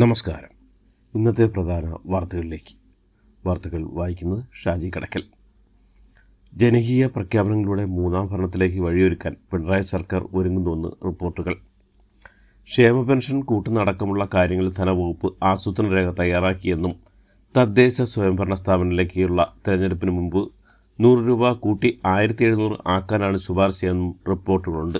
നമസ്കാരം. ഇന്നത്തെ പ്രധാന വാർത്തകളിലേക്ക്. വാർത്തകൾ വായിക്കുന്നത് ഷാജി കടക്കൽ. ജനകീയ പ്രഖ്യാപനങ്ങളുടെ മൂന്നാം ഭരണത്തിലേക്ക് വഴിയൊരുക്കാൻ പിണറായി സർക്കാർ ഒരുങ്ങുന്നുവെന്ന് റിപ്പോർട്ടുകൾ. ക്ഷേമ പെൻഷൻ കൂട്ടുന്നടക്കമുള്ള കാര്യങ്ങൾ ധനവകുപ്പ് ആസൂത്രണ രേഖ തയ്യാറാക്കിയെന്നും തദ്ദേശ സ്വയംഭരണ സ്ഥാപനത്തിലേക്കുള്ള തെരഞ്ഞെടുപ്പിന് മുമ്പ് നൂറ് രൂപ കൂട്ടി ആയിരത്തി എഴുന്നൂറ് ആക്കാനാണ് ശുപാർശയെന്നും റിപ്പോർട്ടുകളുണ്ട്.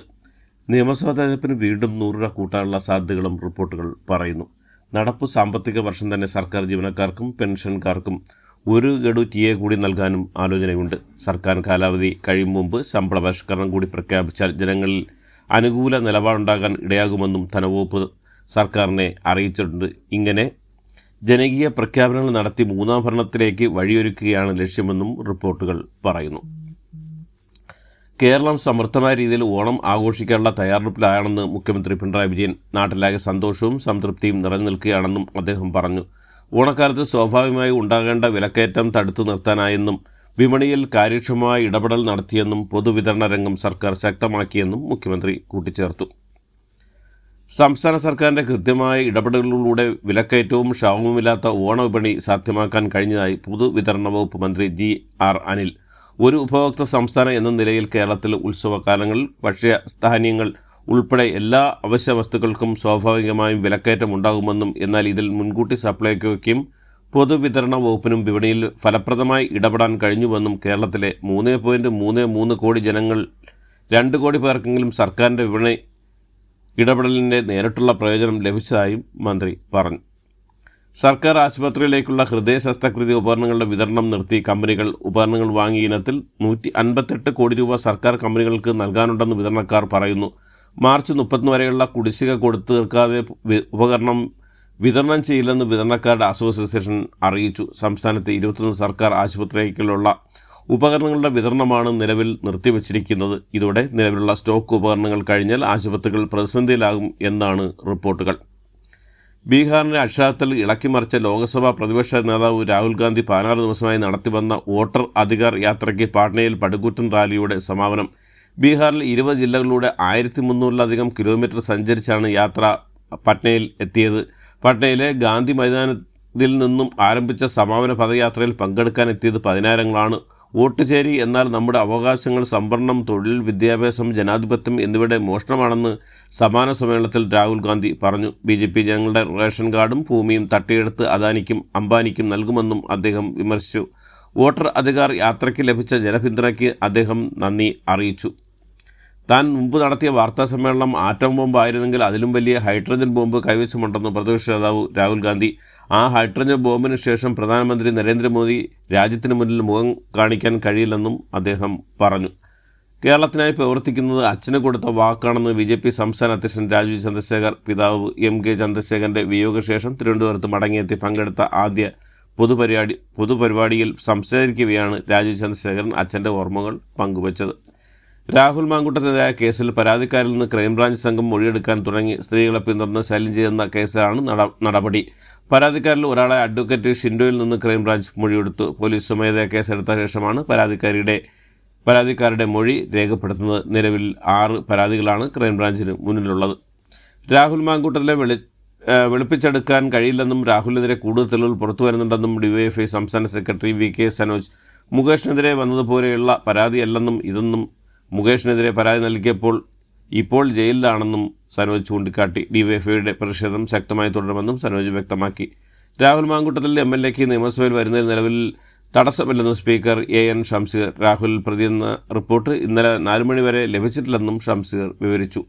നിയമസഭാ തെരഞ്ഞെടുപ്പിന് വീണ്ടും നൂറ് രൂപ കൂട്ടാനുള്ള സാധ്യതകളും റിപ്പോർട്ടുകൾ പറയുന്നു. നടപ്പ് സാമ്പത്തിക വർഷം തന്നെ സർക്കാർ ജീവനക്കാർക്കും പെൻഷൻകാർക്കും ഒരു ഗഡു ടി എ കൂടി നൽകാനും ആലോചനയുണ്ട്. സർക്കാർ കാലാവധി കഴിയും മുമ്പ് ശമ്പള പരിഷ്കരണം കൂടി പ്രഖ്യാപിച്ചാൽ ജനങ്ങളിൽ അനുകൂല നിലപാടുണ്ടാകാൻ ഇടയാകുമെന്നും ധനവകുപ്പ് സർക്കാരിനെ അറിയിച്ചിട്ടുണ്ട്. ഇങ്ങനെ ജനകീയ പ്രഖ്യാപനങ്ങൾ നടത്തി മൂന്നാം ഭരണത്തിലേക്ക് വഴിയൊരുക്കുകയാണ് ലക്ഷ്യമെന്നും റിപ്പോർട്ടുകൾ പറയുന്നു. കേരളം സമൃദ്ധമായ രീതിയിൽ ഓണം ആഘോഷിക്കാനുള്ള തയ്യാറെടുപ്പിലാണെന്ന് മുഖ്യമന്ത്രി പിണറായി വിജയൻ നാട്ടിലാകെ സന്തോഷവും സംതൃപ്തിയും നിറഞ്ഞു നിൽക്കുകയാണെന്നും അദ്ദേഹം പറഞ്ഞു. ഓണക്കാലത്ത് സ്വാഭാവികമായി ഉണ്ടാകേണ്ട വിലക്കയറ്റം തടുത്തു നിർത്താനായെന്നും വിപണിയിൽ കാര്യക്ഷമമായ ഇടപെടൽ നടത്തിയെന്നും പൊതുവിതരണ രംഗം സർക്കാർ ശക്തമാക്കിയെന്നും മുഖ്യമന്ത്രി കൂട്ടിച്ചേർത്തു. സംസ്ഥാന സർക്കാരിന്റെ കൃത്യമായ ഇടപെടലുകളിലൂടെ വിലക്കയറ്റവും ക്ഷാമവുമില്ലാത്ത ഓണവിപണി സാധ്യമാക്കാൻ കഴിഞ്ഞതായി പൊതുവിതരണ വകുപ്പ് മന്ത്രി ജി ആർ അനിൽ ഒരു ഉപഭോക്തൃ സംസ്ഥാനം എന്ന നിലയിൽ കേരളത്തിൽ ഉത്സവകാലങ്ങളിൽ ഭക്ഷ്യധാന്യങ്ങൾ ഉൾപ്പെടെ എല്ലാ അവശ്യ വസ്തുക്കൾക്കും സ്വാഭാവികമായും വിലക്കയറ്റം ഉണ്ടാകുമെന്നും എന്നാൽ ഇതിൽ മുൻകൂട്ടി സപ്ലൈകോയ്ക്കും പൊതുവിതരണ വകുപ്പിനും വിപണിയിൽ ഫലപ്രദമായി ഇടപെടാൻ കഴിഞ്ഞുവെന്നും കേരളത്തിലെ മൂന്ന് പോയിന്റ് മൂന്ന് മൂന്ന് കോടി ജനങ്ങൾ രണ്ട് കോടി പേർക്കെങ്കിലും സർക്കാരിന്റെ വിപണി ഇടപെടലിന്റെ നേരിട്ടുള്ള പ്രയോജനം ലഭിച്ചതായും മന്ത്രി പറഞ്ഞു. സർക്കാർ ആശുപത്രിയിലേക്കുള്ള ഹൃദയ ശസ്ത്രക്രിയ ഉപകരണങ്ങളുടെ വിതരണം നിർത്തി കമ്പനികൾ ഉപകരണങ്ങൾ വാങ്ങിയ ഇനത്തിൽ നൂറ്റി അൻപത്തെട്ട് കോടി രൂപ സർക്കാർ കമ്പനികൾക്ക് നൽകാനുണ്ടെന്ന് വിതരണക്കാർ പറയുന്നു. മാർച്ച് മുപ്പത്തൊന്ന് വരെയുള്ള കുടിശ്ശിക കൊടുത്തു തീർക്കാതെ ഉപകരണം വിതരണം ചെയ്യില്ലെന്ന് വിതരണക്കാരുടെ അസോസിയേഷൻ അറിയിച്ചു. സംസ്ഥാനത്തെ ഇരുപത്തൊന്ന് സർക്കാർ ആശുപത്രികളിലുള്ള ഉപകരണങ്ങളുടെ വിതരണമാണ് നിലവിൽ നിർത്തിവച്ചിരിക്കുന്നത്. ഇതോടെ നിലവിലുള്ള സ്റ്റോക്ക് ഉപകരണങ്ങൾ കഴിഞ്ഞാൽ ആശുപത്രികൾ പ്രതിസന്ധിയിലാകും എന്നാണ് റിപ്പോർട്ടുകൾ. ബീഹാറിന്റെ അക്ഷരാർത്ഥത്തിൽ ഇളക്കിമറിച്ച ലോക്സഭാ പ്രതിപക്ഷ നേതാവ് രാഹുൽ ഗാന്ധി പതിനാറ് ദിവസമായി നടത്തിവന്ന വോട്ടർ അധികാർ യാത്രയ്ക്ക് പാട്നയിൽ പടുകൂറ്റൻ റാലിയുടെ സമാപനം. ബീഹാറിൽ ഇരുപത് ജില്ലകളിലൂടെ ആയിരത്തി മുന്നൂറിലധികം കിലോമീറ്റർ സഞ്ചരിച്ചാണ് യാത്ര പട്നയിൽ എത്തിയത്. പട്നയിലെ ഗാന്ധി മൈതാനത്തിൽ നിന്നും ആരംഭിച്ച സമാപന പദയാത്രയിൽ പങ്കെടുക്കാൻ എത്തിയത് പതിനായിരങ്ങളാണ്. വോട്ട് ചേരി എന്നാൽ നമ്മുടെ അവകാശങ്ങൾ സംവരണം തൊഴിൽ വിദ്യാഭ്യാസം ജനാധിപത്യം എന്നിവയുടെ മോഷണമാണെന്ന് സമാന സമ്മേളനത്തിൽ രാഹുൽ ഗാന്ധി പറഞ്ഞു. ബി ജെ പി ജനങ്ങളുടെ റേഷൻ കാർഡും ഭൂമിയും തട്ടിയെടുത്ത് അദാനിക്കും അംബാനിക്കും നൽകുമെന്നും അദ്ദേഹം വിമർശിച്ചു. വോട്ടർ അധികാർ യാത്രയ്ക്ക് ലഭിച്ച ജനപിന്തുണയ്ക്ക് അദ്ദേഹം നന്ദി അറിയിച്ചു. താൻ മുമ്പ് നടത്തിയ വാർത്താ സമ്മേളനം ആറ്റം ബോംബ് ആയിരുന്നെങ്കിൽ അതിലും വലിയ ഹൈഡ്രജൻ ബോംബ് കൈവശമുണ്ടെന്ന് പ്രതിപക്ഷ നേതാവ് രാഹുൽ ഗാന്ധി. ആ ഹൈഡ്രജൻ ബോംബിന് ശേഷം പ്രധാനമന്ത്രി നരേന്ദ്രമോദി രാജ്യത്തിന് മുന്നിൽ മുഖം കാണിക്കാൻ കഴിയില്ലെന്നും അദ്ദേഹം പറഞ്ഞു. കേരളത്തിനായി പ്രവർത്തിക്കുന്നത് അച്ഛന് കൊടുത്ത വാക്കാണെന്ന് ബി ജെ പി സംസ്ഥാന അധ്യക്ഷൻ രാജീവ് ചന്ദ്രശേഖർ പിതാവ് എം കെ ചന്ദ്രശേഖരന്റെ വിയോഗശേഷം തിരുവനന്തപുരത്ത് മടങ്ങിയെത്തി പങ്കെടുത്ത ആദ്യ പൊതുപരിപാടി പൊതുപരിപാടിയിൽ സംസാരിക്കുകയാണ് രാജീവ് ചന്ദ്രശേഖരൻ അച്ഛന്റെ ഓർമ്മകൾ പങ്കുവച്ചത്. രാഹുൽ മാങ്കുട്ടത്തിനെതിരായ കേസിൽ പരാതിക്കാരിൽ നിന്ന് ക്രൈംബ്രാഞ്ച് സംഘം മൊഴിയെടുക്കാൻ തുടങ്ങി സ്ത്രീകളെ പിന്തുടർന്ന് ശല്യം ചെയ്യുന്ന കേസിലാണ് നടപടി. പരാതിക്കാരിൽ ഒരാളെ അഡ്വക്കേറ്റ് ഷിൻഡോയിൽ നിന്ന് ക്രൈംബ്രാഞ്ച് മൊഴിയെടുത്തു. പോലീസ് സ്വമേധയാ കേസെടുത്ത ശേഷമാണ് പരാതിക്കാരിയുടെ പരാതിക്കാരുടെ മൊഴി രേഖപ്പെടുത്തുന്നത്. നിലവിൽ ആറ് പരാതികളാണ് ക്രൈംബ്രാഞ്ചിന് മുന്നിലുള്ളത്. രാഹുൽ മാങ്കൂട്ടത്തിലെ വെളി വെളുപ്പിച്ചെടുക്കാൻ കഴിയില്ലെന്നും രാഹുലിനെതിരെ കൂടുതൽ തെളിവുകൾ പുറത്തു വരുന്നുണ്ടെന്നും ഡിവൈഎഫ്ഐ സംസ്ഥാന സെക്രട്ടറി വി കെ സനോജ് മുകേഷിനെതിരെ വന്നതുപോലെയുള്ള പരാതിയല്ലെന്നും ഇതൊന്നും മുകേഷിനെതിരെ പരാതി നൽകിയപ്പോൾ ഇപ്പോൾ ജയിലിലാണെന്നും സനോജ് ചൂണ്ടിക്കാട്ടി ഡിവൈഎഫ്ഐയുടെ പ്രതിഷേധം ശക്തമായി തുടരുമെന്നും സനോജ് വ്യക്തമാക്കി. രാഹുൽ മാങ്കുട്ടത്തിൽ എം എൽ എക്ക് നിയമസഭയിൽ വരുന്നതിൽ നിലവിൽ തടസ്സമില്ലെന്നും speaker A N Shamseer Rahul പ്രതിയെന്ന report ഇന്നലെ നാല് മണിവരെ ലഭിച്ചിട്ടില്ലെന്നും ഷംസീർ വിവരിച്ചു.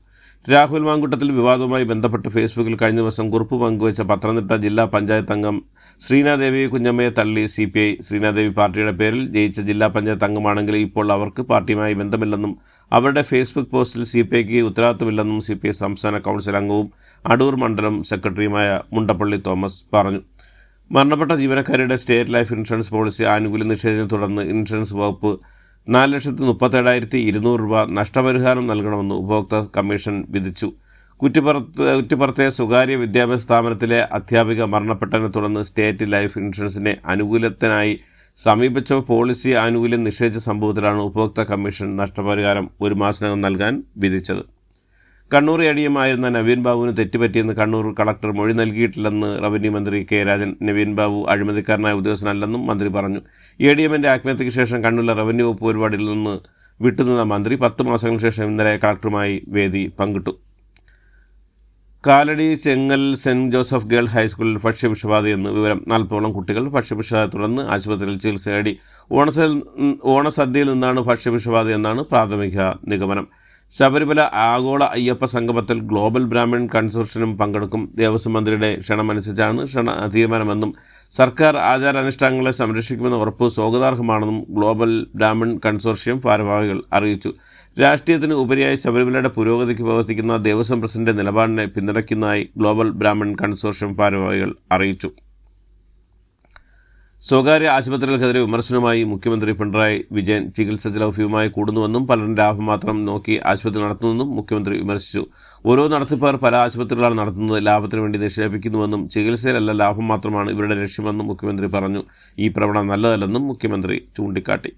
രാഹുൽ മാങ്കുട്ടത്തിൽ വിവാദവുമായി ബന്ധപ്പെട്ട് ഫേസ്ബുക്കിൽ കഴിഞ്ഞ ദിവസം കുറിപ്പ് പങ്കുവച്ച പത്തനംതിട്ട ജില്ലാ പഞ്ചായത്ത് അംഗം ശ്രീനാദേവി കുഞ്ഞമ്മയെ തള്ളി സി പി ഐ ശ്രീനാദേവി പാർട്ടിയുടെ പേരിൽ ജയിച്ച ജില്ലാ പഞ്ചായത്ത് അംഗമാണെങ്കിൽ ഇപ്പോൾ അവർക്ക് പാർട്ടിയുമായി ബന്ധമില്ലെന്നും അവരുടെ ഫേസ്ബുക്ക് പോസ്റ്റിൽ സി പി ഐക്ക് ഉത്തരവാദിത്തമില്ലെന്നും സി പി ഐ സംസ്ഥാന കൗൺസിൽ അംഗവും അടൂർ മണ്ഡലം സെക്രട്ടറിയുമായ മുണ്ടപ്പള്ളി തോമസ് പറഞ്ഞു. മരണപ്പെട്ട ജീവനക്കാരുടെ സ്റ്റേറ്റ് ലൈഫ് ഇൻഷുറൻസ് പോളിസി ആനുകൂല്യം നിഷേധത്തെ തുടർന്ന് ഇൻഷുറൻസ് വകുപ്പ് നാല് ലക്ഷത്തി മുപ്പത്തേഴായിരത്തി ഇരുന്നൂറ് രൂപ നഷ്ടപരിഹാരം നൽകണമെന്ന് ഉപഭോക്തൃ കമ്മീഷൻ വിധിച്ചു. കുറ്റിപ്പുറത്ത് കുറ്റിപ്പുറത്തെ സ്വകാര്യ വിദ്യാഭ്യാസ സ്ഥാപനത്തിലെ അധ്യാപിക മരണപ്പെട്ടതിനെ തുടർന്ന് സ്റ്റേറ്റ് ലൈഫ് ഇൻഷുറൻസിന്റെ അനുകൂലത്തിനായി സമീപിച്ച പോളിസി ആനുകൂല്യം നിഷേധിച്ച സംഭവത്തിലാണ് ഉപഭോക്തൃ കമ്മീഷൻ നഷ്ടപരിഹാരം ഒരു മാസത്തിനകം നൽകാൻ വിധിച്ചത്. കണ്ണൂർ എ ഡി എം ആയിരുന്ന നവീൻ ബാബുവിന് തെറ്റുപറ്റിയെന്ന് കണ്ണൂർ കളക്ടർ മൊഴി നൽകിയിട്ടില്ലെന്ന് റവന്യൂ മന്ത്രി കെ രാജൻ നവീൻ ബാബു അഴിമതിക്കാരനായ ഉദ്യോഗസ്ഥനല്ലെന്നും മന്ത്രി പറഞ്ഞു. എ ഡി എമ്മിന്റെ ആത്മഹത്യയ്ക്ക് ശേഷം കണ്ണൂരിലെ റവന്യൂ വകുപ്പ് പരിപാടിയിൽ നിന്ന് വിട്ടുനിന്ന മന്ത്രി പത്ത് മാസങ്ങൾക്ക് ശേഷം ഇന്നലെ കളക്ടറുമായി വേദി പങ്കിട്ടു. Kalady Chengal saint Joseph girl ഹൈസ്കൂളിൽ ഭക്ഷ്യവിഷബാധയെന്ന് വിവരം നാൽപ്പതോളം കുട്ടികൾ ഭക്ഷ്യവിഷബാധ തുടർന്ന് ആശുപത്രിയിൽ ചികിത്സ തേടി ഓണസ ഓണസദ്യയിൽ നിന്നാണ് ഭക്ഷ്യവിഷബാധ എന്നാണ് പ്രാഥമിക നിഗമനം. ശബരിമല ആഗോള അയ്യപ്പ സംഗമത്തിൽ ഗ്ലോബൽ ബ്രാഹ്മൺ കൺസോർഷ്യനും പങ്കെടുക്കും ദേവസ്വം മന്ത്രിയുടെ ക്ഷണമനുസരിച്ചാണ് ക്ഷണ തീരുമാനമെന്നും സർക്കാർ ആചാരാനുഷ്ഠാനങ്ങളെ സംരക്ഷിക്കുമെന്ന ഉറപ്പ് സ്വാഗതാർഹമാണെന്നും ഗ്ലോബൽ ബ്രാഹ്മൺ കൺസോർഷ്യം ഭാരവാഹികൾ അറിയിച്ചു. രാഷ്ട്രീയത്തിന് ഉപരിയായി ശബരിമലയുടെ പുരോഗതിക്ക് പ്രവർത്തിക്കുന്ന ദേവസ്വം പ്രസിഡന്റ് നിലപാടിനെ പിന്തുണയ്ക്കുന്നതായി ഗ്ലോബൽ ബ്രാഹ്മൺ കൺസോർഷ്യം ഭാരവാഹികൾ അറിയിച്ചു. സ്വകാര്യ ആശുപത്രികൾക്കെതിരെ വിമർശനവുമായി മുഖ്യമന്ത്രി പിണറായി വിജയൻ ചികിത്സ ചെലവ് കൂടുന്നുവെന്നും പലരും ലാഭം മാത്രം നോക്കി ആശുപത്രി നടത്തുന്നുവെന്നും മുഖ്യമന്ത്രി വിമർശിച്ചു. ഓരോ നടത്തിപ്പുകാർ പല ആശുപത്രികളാണ് നടത്തുന്നത്. ലാഭത്തിന് വേണ്ടി നിക്ഷേപിക്കുന്നുവെന്നും ചികിത്സയിലല്ല ലാഭം മാത്രമാണ് ഇവരുടെ ലക്ഷ്യമെന്നും മുഖ്യമന്ത്രി പറഞ്ഞു. ഈ പ്രവണത നല്ലതല്ലെന്നും മുഖ്യമന്ത്രി ചൂണ്ടിക്കാട്ടി.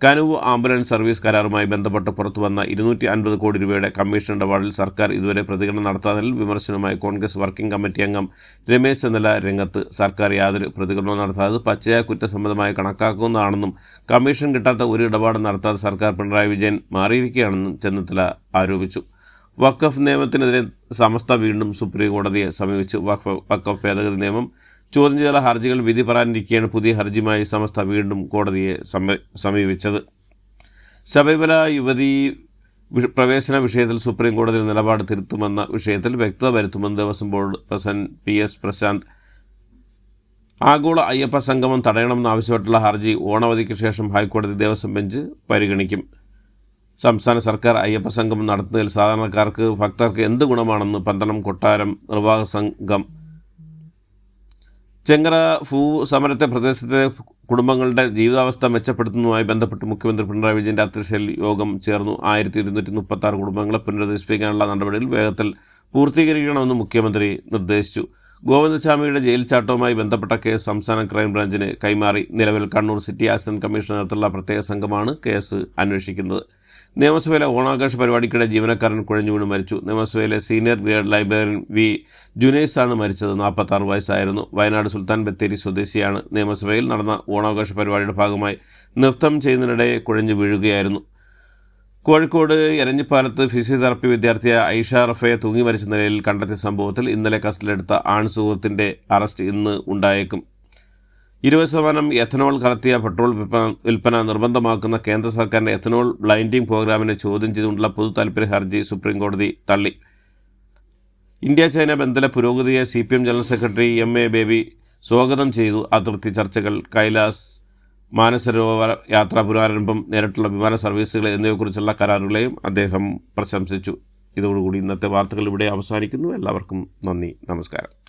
കനുവ് ആംബുലൻസ് സർവീസ് കരാറുമായി ബന്ധപ്പെട്ട് പുറത്തുവന്ന ഇരുന്നൂറ്റി അൻപത് കോടി രൂപയുടെ കമ്മീഷൻ ഇടപാടിൽ സർക്കാർ ഇതുവരെ പ്രതികരണം നടത്താതിൽ വിമർശനവുമായി കോൺഗ്രസ് വർക്കിംഗ് കമ്മിറ്റി അംഗം രമേശ് ചെന്നല രംഗത്ത് സർക്കാർ യാതൊരു പ്രതികരണവും നടത്താതെ പച്ചയായ കുറ്റസമ്മതമായി കണക്കാക്കുന്നതാണെന്നും കമ്മീഷൻ കിട്ടാത്ത ഒരു ഇടപാട് നടത്താതെ സർക്കാർ പിണറായി വിജയൻ മാറിയിരിക്കുകയാണെന്നും ചെന്നിത്തല ആരോപിച്ചു. വഖഫ് നിയമത്തിനെതിരെ സമസ്ത വീണ്ടും സുപ്രീം കോടതിയെ സമീപിച്ചു. വഖഫ് വഖഫ് ഭേദഗതി നിയമം ചോദ്യം ചെയ്ത ഹർജികൾ വിധി പറയാനിരിക്കെയാണ് പുതിയ ഹർജിയുമായി സമസ്ത വീണ്ടും കോടതിയെ സമീപിച്ചത്. ശബരിമല യുവതി പ്രവേശന വിഷയത്തിൽ സുപ്രീം കോടതി നിലപാട് തിരുത്തുമെന്ന വിഷയത്തിൽ വ്യക്തത വരുത്തുമെന്ന് Devaswom board president P S Prashanth. ആഗോള അയ്യപ്പ സംഗമം തടയണമെന്നാവശ്യപ്പെട്ടുള്ള ഹർജി ഓണവധിക്ക് ശേഷം ഹൈക്കോടതി ദേവസ്വം ബെഞ്ച് പരിഗണിക്കും. സംസ്ഥാന സർക്കാർ അയ്യപ്പ സംഗമം നടത്തുന്നതിൽ സാധാരണക്കാർക്ക് ഭക്തർക്ക് എന്ത് ഗുണമാണെന്ന് പന്തളം കൊട്ടാരം നിർവാഹക സംഘം ചെങ്ങറ ഭൂ സമരത്തെ പ്രദേശത്തെ കുടുംബങ്ങളുടെ ജീവിതാവസ്ഥ മെച്ചപ്പെടുത്തുന്നതുമായി ബന്ധപ്പെട്ട് മുഖ്യമന്ത്രി പിണറായി വിജയന്റെ അധ്യക്ഷതയിൽ യോഗം ചേർന്നു. ആയിരത്തി ഇരുന്നൂറ്റി മുപ്പത്തി ആറ് കുടുംബങ്ങളെ പുനരധിവസിപ്പിക്കാനുള്ള നടപടികൾ വേഗത്തിൽ പൂർത്തീകരിക്കണമെന്ന് മുഖ്യമന്ത്രി നിർദ്ദേശിച്ചു. ഗോവിന്ദസ്വാമിയുടെ ജയിൽ ചാട്ടവുമായി ബന്ധപ്പെട്ട കേസ് സംസ്ഥാന ക്രൈംബ്രാഞ്ചിന് കൈമാറി. നിലവിൽ കണ്ണൂർ സിറ്റി അസിസ്റ്റന്റ് കമ്മീഷണർ നേതൃത്വമുള്ള പ്രത്യേക സംഘമാണ് കേസ് അന്വേഷിക്കുന്നത്. നിയമസഭയിലെ ഓണാഘോഷ പരിപാടിക്കിടെ ജീവനക്കാരൻ കുഴഞ്ഞു മരിച്ചു. നിയമസഭയിലെ senior grade librarian V. Junais ആണ് മരിച്ചത്. നാൽപ്പത്താറ് വയസ്സായിരുന്നു. വയനാട് സുൽത്താൻ ബത്തേരി സ്വദേശിയാണ്. നിയമസഭയിൽ നടന്ന ഓണാഘോഷ പരിപാടിയുടെ ഭാഗമായി നൃത്തം ചെയ്യുന്നതിനിടെ കുഴഞ്ഞു വീഴുകയായിരുന്നു. കോഴിക്കോട് എരഞ്ഞിപ്പാലത്ത് ഫിസിയോതെറാപ്പി വിദ്യാർത്ഥിയായ ഐഷ റഫയെ തൂങ്ങി മരിച്ച നിലയിൽ കണ്ടെത്തിയ സംഭവത്തിൽ ഇന്നലെ കസ്റ്റഡിയിലെടുത്ത ആൺ സുഹൃത്തിന്റെ അറസ്റ്റ് ഇന്ന് ഉണ്ടായേക്കും. ഇരുപത് ശതമാനം എഥനോൾ കലർത്തിയ പെട്രോൾ വിൽപ്പന നിർബന്ധമാക്കുന്ന കേന്ദ്ര സർക്കാരിന്റെ എഥനോൾ ബ്ലൈൻഡിംഗ് പ്രോഗ്രാമിനെ ചോദ്യം ചെയ്തുകൊണ്ടുള്ള പൊതു താൽപ്പര്യ ഹർജി സുപ്രീം കോടതി തള്ളി. ഇന്ത്യ ചൈന ബന്ധത്തിലെ പുരോഗതിയെ C P M general secretary M A Baby സ്വാഗതം ചെയ്തു. അതിർത്തി ചർച്ചകൾ കൈലാസ് മാനസരോവർ യാത്രാ പുനരാരംഭം നേരിട്ടുള്ള വിമാന സർവീസുകൾ എന്നിവയെക്കുറിച്ചുള്ള കരാറുകളെയും അദ്ദേഹം പ്രശംസിച്ചു. ഇതോടുകൂടി ഇന്നത്തെ വാർത്തകൾ ഇവിടെ അവസാനിക്കുന്നു. എല്ലാവർക്കും നന്ദി. നമസ്കാരം.